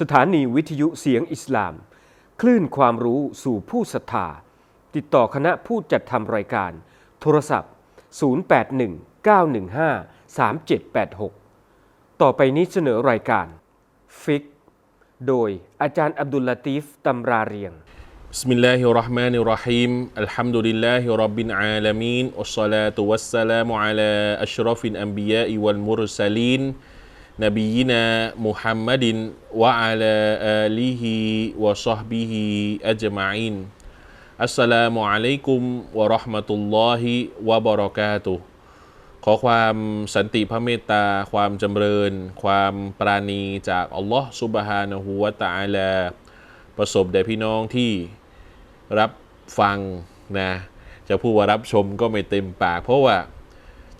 สถานีวิทยุเสียงอิสลาม คลื่นความรู้สู่ผู้ศรัทธา ติดต่อคณะผู้จัดทำรายการ โทรศัพท์ 0819153786 ต่อไปนี้เสนอรายการ ฟิก โดยอาจารย์อับดุลลาตีฟตำราเรียง بسم الله الرحمن الرحيم الحمد لله رب العالمين والصلاة والسلام على أشرف الأنبياء والمرسلين نبينا محمد وعلى آله وصحبه أجمعين السلام عليكم ورحمة الله وبركاته ขอความสันติพระเมตตา ความจำเริญ ความปราณีจากอัลลอฮ์ซุบฮานะฮูวะตะอาลา ประสบแด่พี่น้องที่รับฟังนะจะพูดว่ารับชมก็ไม่เต็มปาก เพราะว่า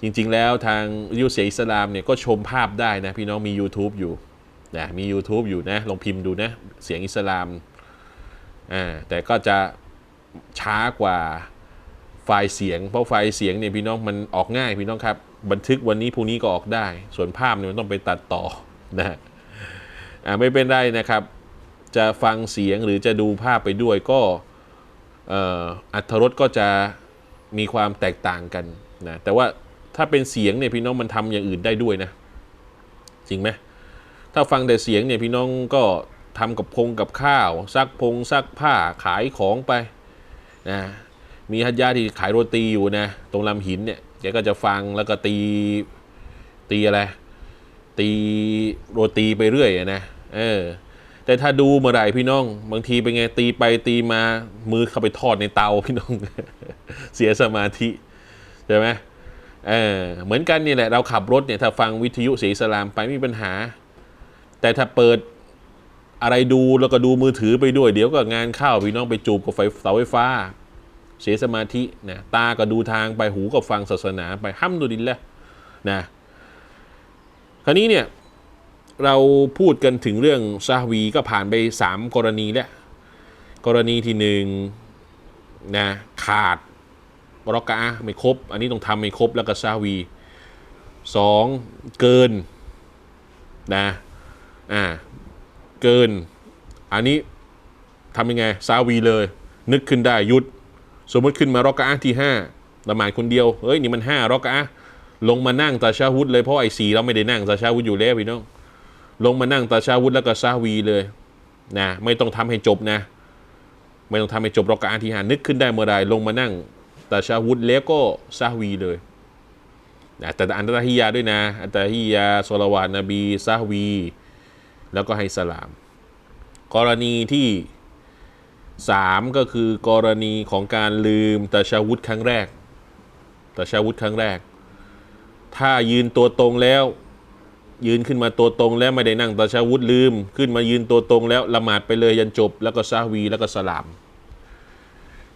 จริงๆแล้วทางยูเสียอิสลามเนี่ยก็ชมภาพได้นะพี่น้องมี YouTube อยู่นะมี YouTube อยู่นะลองพิมพ์ดูนะเสียงอิสลามอ่าแต่ก็จะช้ากว่าไฟล์เสียง เพราะไฟล์เสียงเนี่ยพี่น้องมันออกง่ายพี่น้องครับ บันทึกวันนี้พรุ่งนี้ก็ออกได้ ส่วนภาพเนี่ยมันต้องไปตัดต่อนะอ่าไม่เป็นไรนะครับ จะฟังเสียงหรือจะดูภาพไปด้วยก็อัตรสก็จะมีความแตกต่างกันนะแต่ว่า ถ้าเป็นเสียงเนี่ยพี่น้องมันทำอย่างอื่นได้ด้วยนะ จริงไหมถ้าฟังแต่เสียงเนี่ยพี่น้องก็ทำกับพงกับข้าว ซักพงซักผ้าขายของไปนะมีฮัจญาที่ขายโรตีอยู่นะ ตรงลำหินเนี่ยแกก็จะฟังแล้วก็ตีตีอะไร ตีโรตีไปเรื่อยนะเออแต่ถ้าดูเมื่อไหร่พี่น้อง บางทีเป็นไงตีไปตีมามือเข้าไปทอดในเตาพี่น้อง เสียสมาธิใช่ไหม เออเหมือนกันนี่แหละเราขับรถเนี่ยถ้าฟังวิทยุสีสลามไปไม่มีปัญหา แต่ถ้าเปิดอะไรดูแล้วก็ดูมือถือไปด้วย เดี๋ยวก็งานเข้าพี่น้องไปจูบกับไฟเสาไฟฟ้า เสียสมาธินะตาก็ดูทางไปหูก็ฟังศาสนาไปห้ามดูดินแล้วนะคราวนี้เนี่ยเราพูดกันถึงเรื่องซาวีก็ผ่านไป 3 กรณีแล้วกรณีที่หนึ่งนะขาด รอกะไม่ครบ อันนี้ต้องทำไม่ครบแล้วก็ซาวีสองเกินนะอ่าเกิน อันนี้ทำยังไงซาวีเลย นึกขึ้นได้หยุด สมมติขึ้นมารอกะที่5ละหมาดคนเดียวเฮ้ยนี่มัน5รอกะลงมานั่งตาชาฮุดเลยเพราะไอ้สีเราไม่ได้นั่งตาชาฮุดอยู่แล้วพี่น้องลงมานั่งตาชาวุธแล้วก็ซาวีเลยนะไม่ต้องทำให้จบนะ ไม่ต้องทำให้จบรอกะอาที่หานึกขึ้นได้เมื่อใดลงมานั่ง ตาชาวุธแล้วก็ซาวีเลยนะแต่อันตะฮิยาด้วยนะ อันตะฮิยาสลาวาตนบีซาวี แล้วก็ให้สลาม กรณีที่สามก็คือกรณีของการลืมตาชาวุธครั้งแรกตาชาวุธครั้งแรก ถ้ายืนตัวตรงแล้ว ยืนขึ้นมาตัวตรงแล้วไม่ได้นั่งตาชาวุธลืม ขึ้นมายืนตัวตรงแล้วละหมาดไปเลยยันจบ แล้วก็ซาฮวีแล้วก็สลาม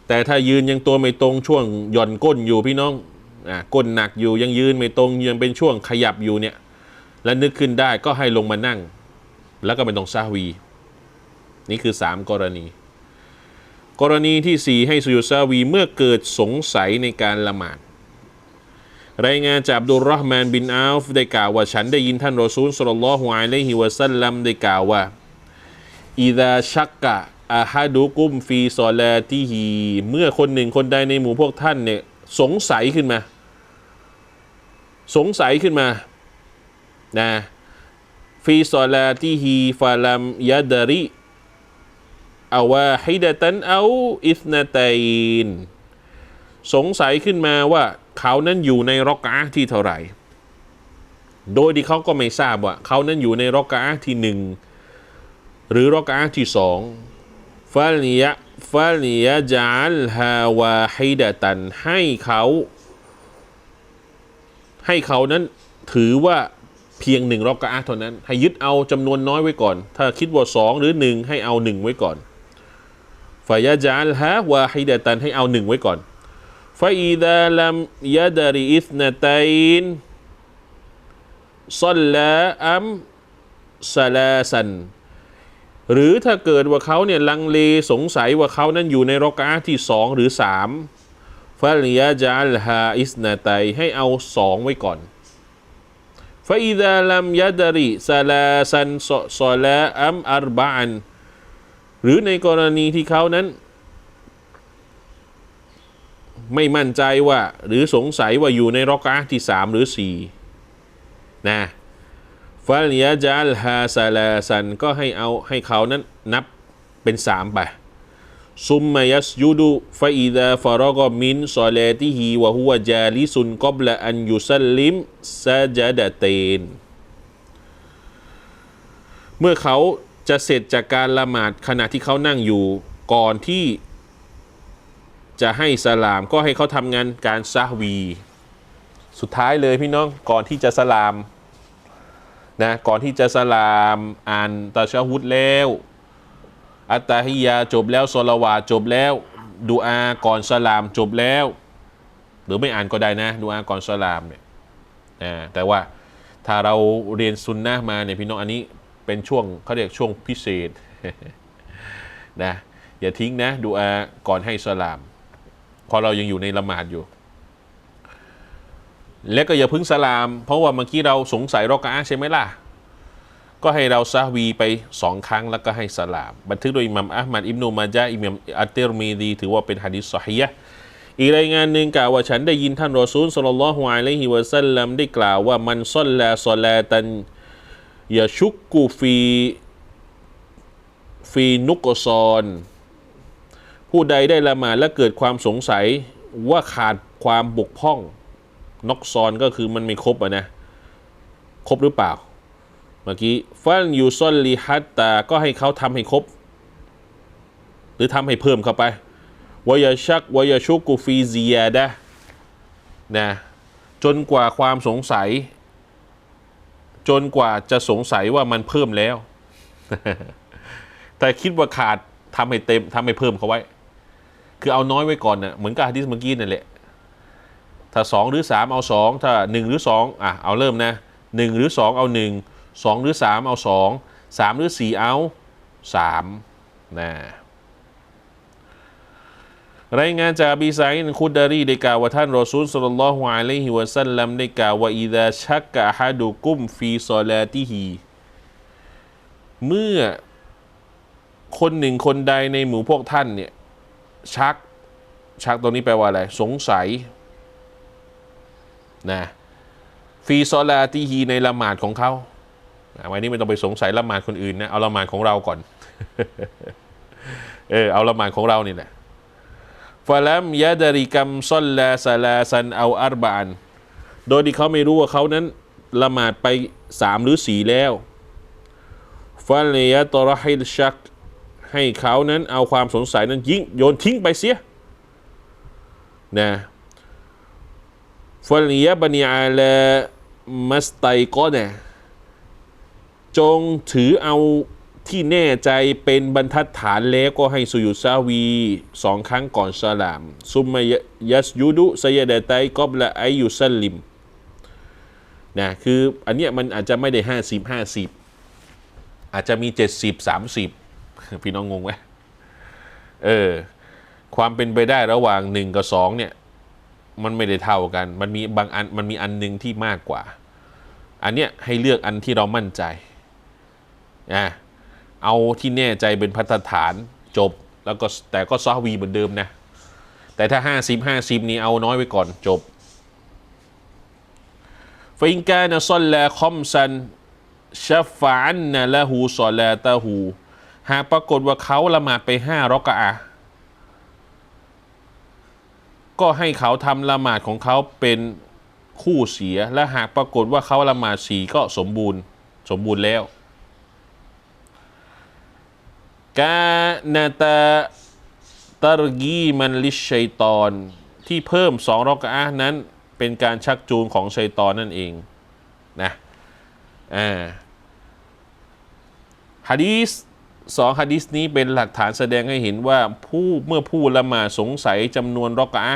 แต่ถ้ายืนยังตัวไม่ตรงช่วงหย่อนก้นอยู่พี่น้องอะก้นหนักอยู่ยังยืนไม่ตรงยังเป็นช่วงขยับอยู่เนี่ย แล้วนึกขึ้นได้ก็ให้ลงมานั่ง แล้วก็ไม่ต้องซาฮวี นี่คือ 3 กรณี กรณีที่ 4 ให้สุยุซาฮวีเมื่อเกิดสงสัยในการละหมาดรายงานจากดุลรอฮ์มานบินอัลฟได้กล่าวว่าฉันได้ยินท่านรอซูลสุลลัลฮุอะลัยฮิวะสัลลัมได้กล่าวว่าอิดาชักกะ อาฮัดุกุมฟีซอลาติฮีเมื่อคนหนึ่งคนใดในหมู่พวกท่านเนี่ยสงสัยขึ้นมา สงสัยขึ้นมานะฟีซอลาติฮีฟาลัมยาดาริอาวาฮิดะตันเอาอิสนาตัยนสงสัยขึ้นมาว่าเขานั้นอยู่ในรอกะอะห์ที่เท่าไหร่ โดยที่เขาก็ไม่ทราบว่า เขานั้นอยู่ในรอกะอะห์ที่หนึ่งหรือรอกะอะห์ที่สอง ฟัลยะฟัลยะจัลฮาวาฮิดะตันให้เขา ให้เขานั้นถือว่าเพียงหนึ่งรอกกะอาเท่านั้น ให้ยึดเอาจำนวนน้อยไว้ก่อน ถ้าคิดว่าสองหรือหนึ่งให้เอาหนึ่งไว้ก่อนฟายะจัลฮาวาฮิดะตันให้เอาหนึ่งไว้ก่อนฟาอีดาลัมยะดาริอิสนาตัยนซัลลาอัมซาลาสัน หรือถ้าเกิดว่าเขาเนี่ยลังเลสงสัยว่าเขานั้นอยู่ในรอกะที่สองหรือสามฟาลิยะจัลฮาอิสนาไตให้เอาสองไว้ก่อนฟาอิดาลัมยะดาริซาลาซันซอซลาอัมอัรบะอันหรือในกรณีที่เขานั้น ไม่มั่นใจว่า หรือสงสัยว่าอยู่ในรอกะที่สามหรือสี่นะ ฟัลยะจัลฮาซาลาซันก็ให้เอาให้เขานั้นนับเป็นสามไปซุมมายัสยูดุฟาอิดาฟารอกมินซอลติฮีวะฮุวะจาลิซุนกอบละอันยุซัลลิมซาจดะเตนเมื่อเขาจะเสร็จจากการละหมาดขณะที่เขานั่งอยู่ก่อนที่จะให้สลามก็ให้เขาทำงานการซะฮวี สุดท้ายเลยพี่น้องก่อนที่จะสลาม นะก่อนที่จะสลามอ่านตะชะฮุดแล้ว อัตตาฮิยาจบแล้วซลาวาจบแล้วดูอาก่อนสลามจบแล้ว หรือไม่อ่านก็ได้นะดูอาก่อนสลามเนี่ยอ่าแต่ว่าถ้าเราเรียนซุนนะมาเนี่ยพี่น้องอันนี้เป็นช่วงเขาเรียกช่วงพิเศษนะอย่าทิ้งนะดูอาก่อนให้สลาม พอเรายังอยู่ในละหมาดอยู่ และก็อย่าพึ่งสลาม เพราะว่าเมื่อกี้เราสงสัยรอกาใช่ไหมล่ะ ก็ให้เราซะฮวีไปสองครั้งแล้วก็ให้สลาม บันทึกโดยอิหมัมอัลมัดอิบนุมาจาอิหมัมอัตเตอร์มีดีถือว่าเป็นฮะดิษซอฮียะอีกรายงานหนึ่งกล่าวว่าฉันได้ยินท่านรอซูลสุลลัลลฮุอะลัยฮิวะสัลลัมได้กล่าวว่ามันซอลลาซอลาตันยาชุกกูฟีฟีนุกซอนผู้ใดได้ละหมาดและเกิดความสงสัยว่าขาดความบกพร่อง น็อกซอนก็คือมันไม่ครบอะนะ ครบหรือเปล่า เมื่อกี้ฟันยูซอลลีฮัตตาก็ให้เขาทำให้ครบ หรือทำให้เพิ่มเข้าไปวายชักวายชุกุฟีเซียดะนะ จนกว่าความสงสัย จนกว่าจะสงสัยว่ามันเพิ่มแล้ว แต่คิดว่าขาดทำให้เต็มทำให้เพิ่มเขาไว้ คือเอาน้อยไว้ก่อนน่ะเหมือนกับฮะดิษเมื่อกี้นั่นแหละ ถ้าสองหรือสามเอาสองถ้าหนึ่งหรือสองอะ เอาเริ่มนะหนึ่งหรือสองเอาหนึ่งสองหรือสามเอาสองสามหรือสี่เอาสามนะรายงานจากบีไซน์คุดดารีได้กล่าวว่าท่านรอซูลสุลลัลอฮุอะลัยฮิวะสัลลัมได้กล่าวว่าอิดาชักกะอะฮัดุกุมฟีซอลาติฮีเมื่อคนหนึ่งคนใดในหมู่พวกท่านเนี่ย ชัก ชักตรงนี้แปลว่าอะไร สงสัย นะฟีซอลาติฮีในละหมาดของเขาวันนี้ไม่ต้องไปสงสัยละหมาดคนอื่นนะเอาละหมาดของเราก่อน เออเอาละหมาดของเรานี่แหละฟาลัมยะดาริกัมซอลลาซาลาซันเอาอัรบานโดยที่เขาไม่รู้ว่าเขานั้นละหมาดไปสามหรือสี่แล้วฟาเลยะตอรฮิลชักให้เขานั้นเอาความสงสัยนั้นยิงโยนทิ้งไปเสียนะ ฟัลยบันีอาลามัสไตก็เนี่จงถือเอาที่แน่ใจเป็นบรรทัดฐานแล้วก็ให้สุยุซาวีสองครั้งก่อนสลาม ซุมมายัสยูดุไซยะดะไตกอบละไอยุซัลลิมนะคืออันเนี้ยมันอาจจะไม่ได้ห้าสิบห้าสิบอาจจะมีเจ็ดสิบสามสิบพี่น้องงงไหมเออความเป็นไปได้ระหว่างหนึ่งกับสองเนี่ย มันไม่ได้เท่ากัน มันมีบางอันมันมีอันหนึ่งที่มากกว่า อันเนี้ยให้เลือกอันที่เรามั่นใจอะเอาที่แน่ใจเป็นพัฒฐานจบ แล้วก็แต่ก็ซอฮวีเหมือนเดิมนะ แต่ถ้า 50 50 นี่เอาน้อยไว้ก่อนจบฟิงกานะซอลลคอมซันชัฟฟานนะละหูซอลาตะหู หากปรากฏว่าเขาละหมาดไปห้ารอกะอะ ก็ให้เขาทำละหมาดของเขาเป็นคู่เสีย และหากปรากฏว่าเขาละหมาดสีก็สมบูรณ์สมบูรณ์แล้วกานาตาตรกีมันลิชชัยตอนที่เพิ่มสองรอกะอะห์นั้นเป็นการชักจูงของชัยตอนนั่นเองนะอ่าฮะดีส สองฮะดีสนี้เป็นหลักฐานแสดงให้เห็นว่าผู้เมื่อผู้ละหมาดสงสัยจำนวนรอกะ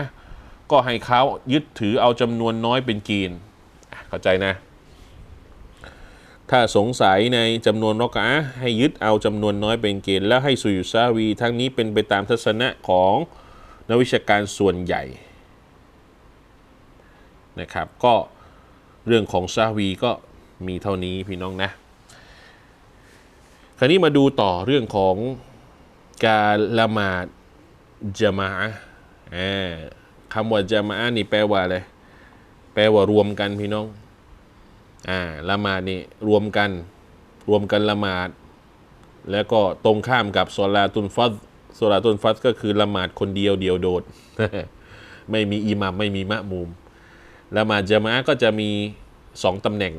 ก็ให้เขายึดถือเอาจำนวนน้อยเป็นเกณฑ์เข้าใจนะ ถ้าสงสัยในจำนวนรอกะให้ยึดเอาจำนวนน้อยเป็นเกณฑ์แล้วให้สุยุซาวี ทั้งนี้เป็นไปตามทัศนะของนักวิชาการส่วนใหญ่นะครับ ก็เรื่องของซาวีก็มีเท่านี้พี่น้องนะ ราวนี้มาดูต่อเรื่องของการละหมาดจามะอะห์อ่าคำว่าจามะนี่แปลว่าอะไร แปลว่ารวมกันพี่น้อง อ่าละหมาดนี่รวมกัน รวมกันละหมาด แล้วก็ตรงข้ามกับโซลาตุนฟัดโซลาตุนฟัดก็คือละหมาดคนเดียวเดียวโดด ไม่มีอิหมัมไม่มีมะมุมละหมาดจามะก็จะมีสองตำแหน่ง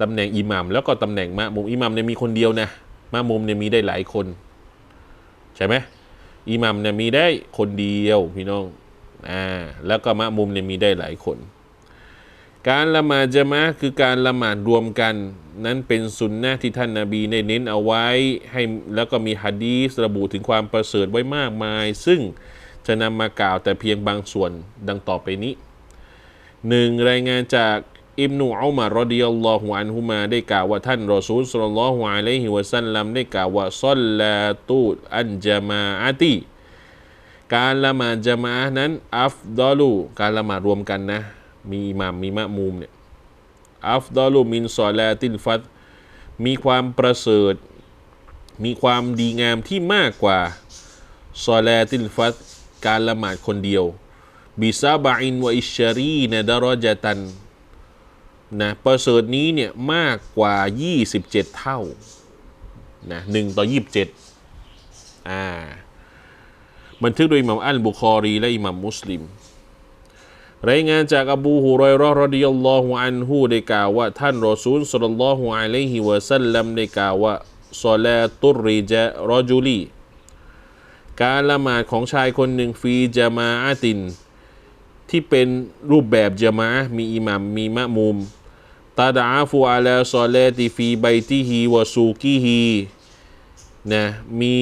ตำแหน่งอิหมัมแล้วก็ตำแหน่งมะมุมอิหมัมเนี่ยมีคนเดียวนะ มะมุมเนี่ยมีได้หลายคน ใช่ไหมอิหมัมเนี่ยมีได้คนเดียวพี่น้องอ่าแล้วก็มะมุมเนี่ยมีได้หลายคน การละหมาดจามะคือการละหมาดรวมกัน นั้นเป็นสุนนะที่ท่านนาบีได้เน้นเอาไว้ให้แล้วก็มีฮะดีสระบุถึงความประเสริฐไว้มากมาย ซึ่งจะนำมากล่าวแต่เพียงบางส่วนดังต่อไปนี้หนึ่งรายงานจาก อิบนุอุมารดิยัลลอฮุอันฮุมาได้กล่าวว่าท่านรอซูลศ็อลลัลลอฮุอะลัยฮิวะซัลลัมได้กล่าวว่าซอลลาตูอันจามาอะตีการละหมาดจามะอะนั้นอัฟดอลูการละหมาดรวมกันนะ มีอิหมามมีมะมูมเนี่ยอัฟดอลูมินซอลาติลฟัดมีความประเสริฐ มีความดีงามที่มากกว่าซอลาติลฟัดการละหมาดคนเดียวบิซาบะอินวะอิชชารีนะดารอจตัน นะประเสริฐนี้เนี่ยมากกว่า 27 เท่านะหนึ่งต่อ 27อ่าบันทึกโดยอิหมัมอัลบุคอรี และอิหมัมมุสลิม รายงานจากอบูฮุรอยราะห์รดิยัลลอฮุอันฮูได้กล่าวว่า ท่านรอซูลศ็อลลัลลอฮุอะลัยฮิวะซัลลัมได้กล่าวว่าซอลาตุรริจารอจุลีการละหมาดของชายคนหนึ่งฟีจามาอาติน ที่เป็นรูปแบบจามะมีอิหมัมมีมะมุม ตาดาฟูอาลาซอเลติฟีไบติฮีวะซูกีฮีนะมี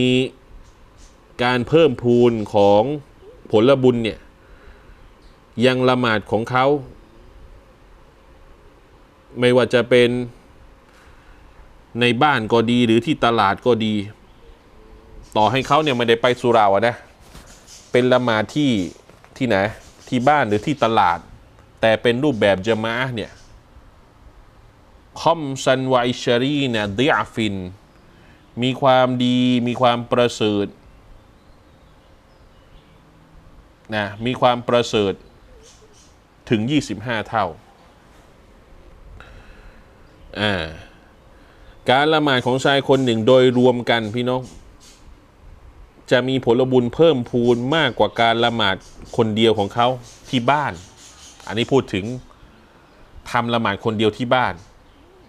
การเพิ่มพูนของผลบุญเนี่ยยังละหมาดของเขา ไม่ว่าจะเป็นในบ้านก็ดีหรือที่ตลาดก็ดี ต่อให้เขาเนี่ยไม่ได้ไปสุราอะนะ เป็นละหมาดที่ที่ไหนที่บ้านหรือที่ตลาด แต่เป็นรูปแบบจามะห์เนี่ย คอมซันไวชารีเนี่ยดิอาฟิน มีความดีมีความประเสริฐนะมีความประเสริฐถึง 25 เท่าอ่า การละหมาดของชายคนหนึ่งโดยรวมกันพี่น้อง จะมีผลบุญเพิ่มพูนมากกว่าการละหมาดคนเดียวของเขาที่บ้าน อันนี้พูดถึงทำละหมาดคนเดียวที่บ้าน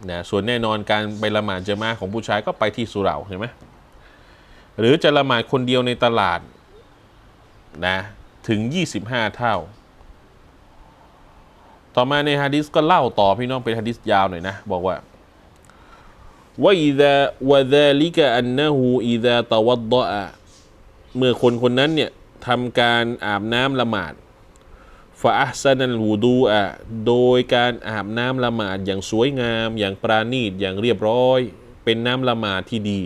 นะส่วนแน่นอนการไปละหมาดจะมาของผู้ชายก็ไปที่สุเหร่าเห็นไหมหรือจะละหมาดคนเดียวในตลาดนะถึง 25 เท่า ต่อมาในฮะดิษก็เล่าต่อพี่น้องเป็นฮะดิษยาวหน่อยนะ บอกว่าว่าอิดะวะดาลิกะอันนะฮูอิดะตะวัดดะเมื่อคนคนนั้นเนี่ยทำการอาบน้ำละหมาด ฟาอัซันัลวูดูอะโดยการอาบน้ำละหมาดอย่างสวยงาม อย่างปราณีตอย่างเรียบร้อย เป็นน้ำละหมาดที่ดี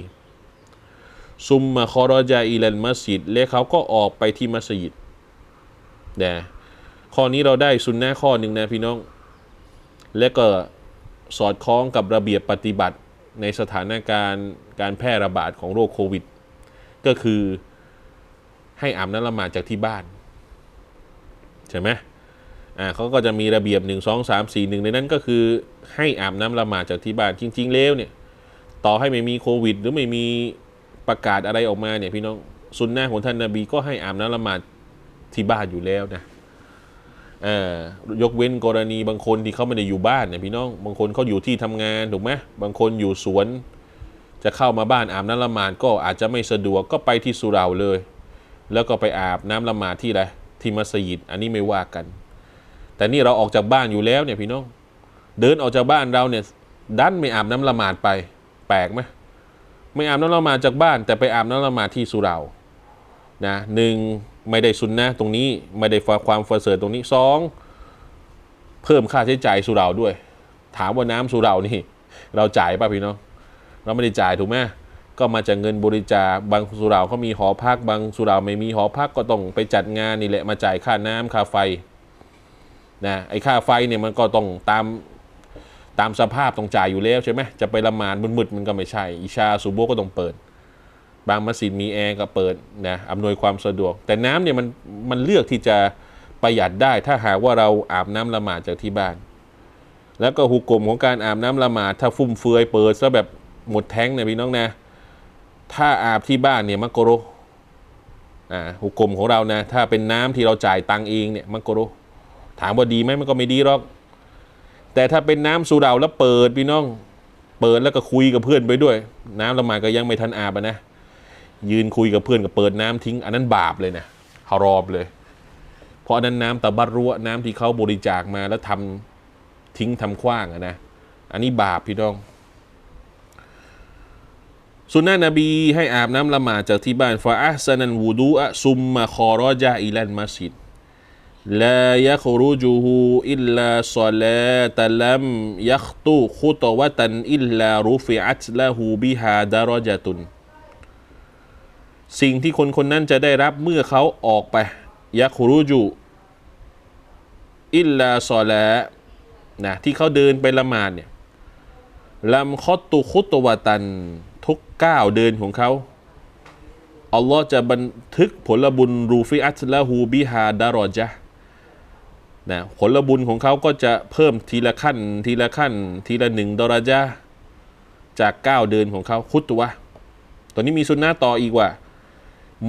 ซุมมาคอรจาอิลันมัสยิด และเขาก็ออกไปที่มัสยิดนะข้อนี้เราได้สุนนะข้อหนึ่งนะพี่น้อง และก็สอดคล้องกับระเบียบปฏิบัติในสถานการณ์การแพร่ระบาดของโรคโควิด ก็คือให้อาบน้ำละหมาดจากที่บ้าน ใช่ไหมอ่าเขาก็จะมีระเบียบ 1 2 3 4 1 ในนั้นก็คือให้อาบน้ำละหมาดจากที่บ้านจริง ๆ แล้วเนี่ย ต่อให้ไม่มีโควิด หรือไม่มีประกาศอะไรออกมาเนี่ยพี่น้องสุนนะของท่านนาบีก็ให้อาบน้ำละหมาดที่บ้านอยู่แล้วนะยกเว้นกรณีบางคนที่เขาไม่ได้อยู่บ้านเนี่ยพี่น้อง บางคนเขาอยู่ที่ทำงานถูกไหมบางคนอยู่สวน จะเข้ามาบ้านอาบน้ำละหมาดก็อาจจะไม่สะดวกก็ไปที่สุเหราเลย แล้วก็ไปอาบน้ำละหมาดที่ไร ที่มัสยิด อันนี้ไม่ว่ากัน แต่นี่เราออกจากบ้านอยู่แล้วเนี่ยพี่น้อง เดินออกจากบ้านเราเนี่ยดันไม่อาบน้ำละหมาดไป แปลกไหมไม่อาบน้ำละหมาดจากบ้าน แต่ไปอาบน้ำละหมาดที่สุเรานะหนึ่งไม่ได้สุนนะตรงนี้ไม่ได้ความประเสริตรงนี้สองเพิ่มค่าใช้จ่ายสุเราด้วย ถามว่าน้ำสุเรานี่ เราจ่ายป่ะพี่น้อง เราไม่ได้จ่ายถูกไหม ก็มาจากเงินบริจาคบางสุราเขามีหอพักบางสุราไม่มีหอพักก็ต้องไปจัดงานนี่แหละมาจ่ายค่าน้ำค่าไฟนะไอ้ค่าไฟเนี่ยมันก็ต้องตามตามสภาพต้องจ่ายอยู่แล้วใช่ไหมจะไปละหมาดมืดๆมันก็ไม่ใช่ อิชาซูโบก็ต้องเปิด บางมัสยิดมีแอร์ก็เปิดนะอำนวยความสะดวก แต่น้ำเนี่ยมันมันเลือกที่จะประหยัดได้ ถ้าหากว่าเราอาบน้ำละหมาดจากที่บ้าน แล้วก็หุกกลมของการอาบน้ำละหมาดถ้าฟุ่มเฟือยเปิดซะแบบหมดแท้งเนี่ยพี่น้องนะ ถ้าอาบที่บ้านเนี่ยมักโกโรอ่าหุกกลมของเรานะ ถ้าเป็นน้ำที่เราจ่ายตังเองเนี่ยมักโกโรถามว่าดีไหมมันก็ไม่ดีหรอก แต่ถ้าเป็นน้ำสุเราแล้วเปิดพี่น้อง เปิดแล้วก็คุยกับเพื่อนไปด้วย น้ำละหมาก็ยังไม่ทันอาบนะยืนคุยกับเพื่อนกับเปิดน้ำทิ้ง อันนั้นบาปเลยนะฮารอมเลย เพราะอันนั้นน้ำตะบัดรั่วน้ำที่เขาบริจาคมาแล้วทำทิ้งทำขว้างอะนะ อันนี้บาปพี่น้อง สุนนะนบีให้อาบน้ำละหมาดจากที่บ้านฟาอัสนันวูดูอะซุมมาคอรอจาอิลันมัสยิดลายะครูจูฮูอิลลาซอลาตะลัมยัคตุคุตวะตันอิลลารุฟิอัตละหูบิฮาดารอจตุนสิ่งที่คนคนนั้นจะได้รับเมื่อเขาออกไปยัครูจูอิลลาซอลานะที่เขาเดินไปละหมาดเนี่ยลัมคอตุคุตวะตัน ก้าวเดินของเขาอัลลอฮ์จะบันทึกผลบุญรูฟิอัตละฮูบิฮาดารอจานะผลบุญของเขาก็จะเพิ่มทีละขั้น ทีละขั้น ทีละหนึ่งดอราจาจากก้าวเดินของเขาคุตวะตอนนี้มีสุนนะต่ออีกว่า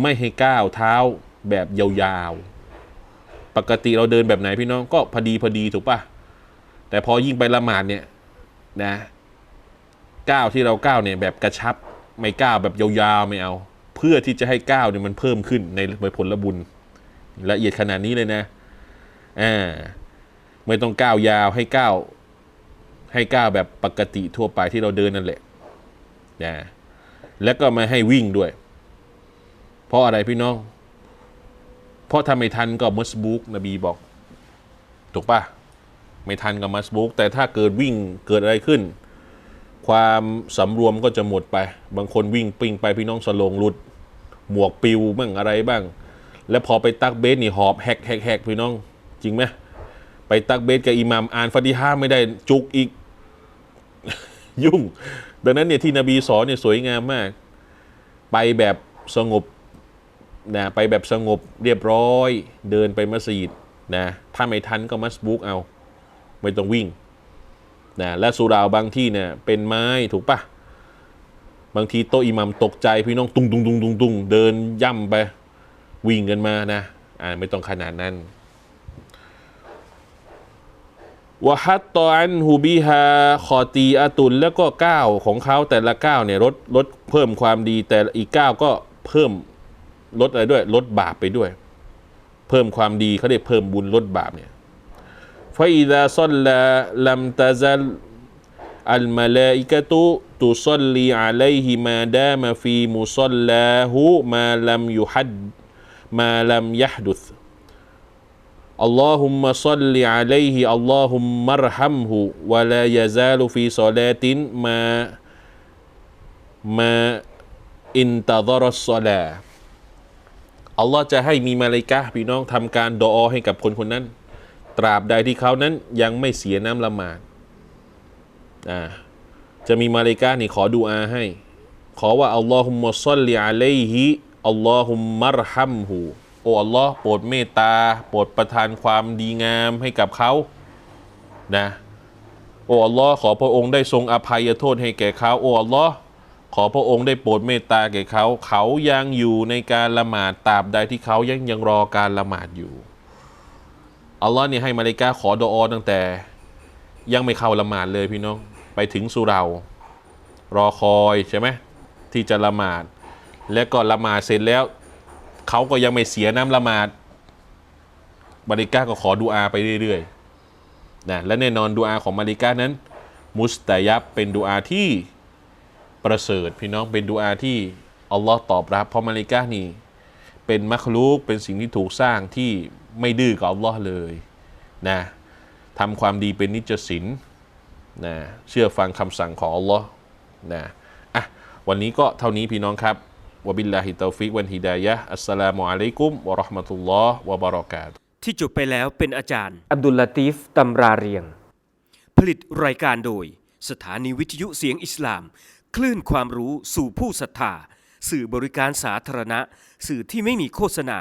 ไม่ให้ก้าวเท้าแบบยาวๆ ปกติเราเดินแบบไหนพี่น้องก็พอดีพอดีถูกปะแต่พอยิ่งไปละหมาดเนี่ยนะก้าวที่เราก้าวเนี่ยแบบกระชับ ไม่ก้าวแบบยาวๆไม่เอา เพื่อที่จะให้ก้าวเนี่ยมันเพิ่มขึ้นในผลบุญละเอียดขนาดนี้เลยนะอ่าไม่ต้องก้าวยาวให้ก้าวให้ก้าวแบบปกติทั่วไปที่เราเดินนั่นแหละนะแล้วก็ไม่ให้วิ่งด้วย เพราะอะไรพี่น้อง เพราะถ้าไม่ทันก็มัสบุกนบีบอก ถูกปะไม่ทันกับมัสบุกแต่ถ้าเกิดวิ่งเกิดอะไรขึ้น ความสำรวมก็จะหมดไป บางคนวิ่งปิ้งไปพี่น้องสลงหลุด หมวกปิวบ้างอะไรบ้าง แล้วพอไปตักเบสนี่หอบแฮกแฮกแฮกพี่น้อง จริงไหมไปตักเบสกับอิหมามอ่านฟาติฮาไม่ได้จุกอีก ยุ่ง ดังนั้นเนี่ยที่นบีสอนเนี่ยสวยงามมาก ไปแบบสงบนะไปแบบสงบเรียบร้อย เดินไปมัสยิดนะถ้าไม่ทันก็มัสบุกเอา ไม่ต้องวิ่ง นะและสุราวบางที่เนี่ยเป็นไม้ถูกปะบางทีโตอิหมัมตกใจพี่น้องตุงตุงตุงตุงตุงเดินย่ำไป วิ่งกันมานะอ่าไม่ต้องขนาดนั้นวะฮัตตออันฮูบิฮาคอตีอาตุนแล้วก็ก้าวของเขาแต่ละก้าวเนี่ยลดลดเพิ่มความดีแต่อีกก้าวก็เพิ่มลดอะไรด้วยลดบาปไปด้วย เพิ่มความดีเขาได้เพิ่มบุญลดบาปเนี่ย فإذا صلى لم تزل الملائكة تصلي عليه ما دام في مصلاه ما لم يحد ما لم يحدث اللهم صل عليه اللهم ارحمه ولا يزال في صلاة ما ما انتظر الصلاة อัลลอฮ์จะให้มีมาเลายกะห์พี่น้องทำการดออให้กับคนคนนั้น ตราบใดที่เขานั้นยังไม่เสียน้ำละหมาดอ่าจะมีมาเลกานี่ขอดูอาให้ ขอว่าอัลลอฮุมมะซัลลิอะลัยฮิอัลลอฮุมมัรฮัมฮูโอ้อัลลอฮ์โปรดเมตตา โปรดประทานความดีงามให้กับเขานะโอ้อัลลอฮ์ขอพระองค์ได้ทรงอภัยโทษให้แก่เขาโอ้อัลลอฮ์ขอพระองค์ได้โปรดเมตตาแก่เขา เขายังอยู่ในการละหมาดตราบใดที่เขายังยังรอการละหมาดอยู่ อัลลอฮ์เนี่ยให้มาเลกาขอดออตั้งแต่ ยังไม่เข้าละหมาดเลยพี่น้อง ไปถึงสุเรา รอคอยใช่ไหมที่จะละหมาด และก็ละหมาดเสร็จแล้ว เขาก็ยังไม่เสียน้ำละหมาดมาริกาก็ขอดูอาไปเรื่อยๆนะและแน่นอนดูอาของมาริกานั้น มุสตายับเป็นดูอาที่ประเสริฐพี่น้องเป็นดูอาที่อัลลอฮ์ตอบรับเพราะมาริกานี่เป็นมัคลูกเป็นสิ่งที่ถูกสร้างที่ ไม่ดื้อกับอัลลอฮ์เลยนะทำความดีเป็นนิจศินนะเชื่อฟังคำสั่งของอัลลอฮ์นะอะวันนี้ก็เท่านี้พี่น้องครับวะบิลลาฮิตาฟิกวันฮิดายะฮ์อัสสลามุอะลัยกุมวะเราะห์มะตุลลอฮ์วะบะเราะกาตุฮ์ที่จบไปแล้วเป็นอาจารย์ อับดุลลาตีฟตำราเรียง ผลิตรายการโดย สถานีวิทยุเสียงอิสลาม คลื่นความรู้สู่ผู้ศรัทธา สื่อบริการสาธารณะ สื่อที่ไม่มีโฆษณา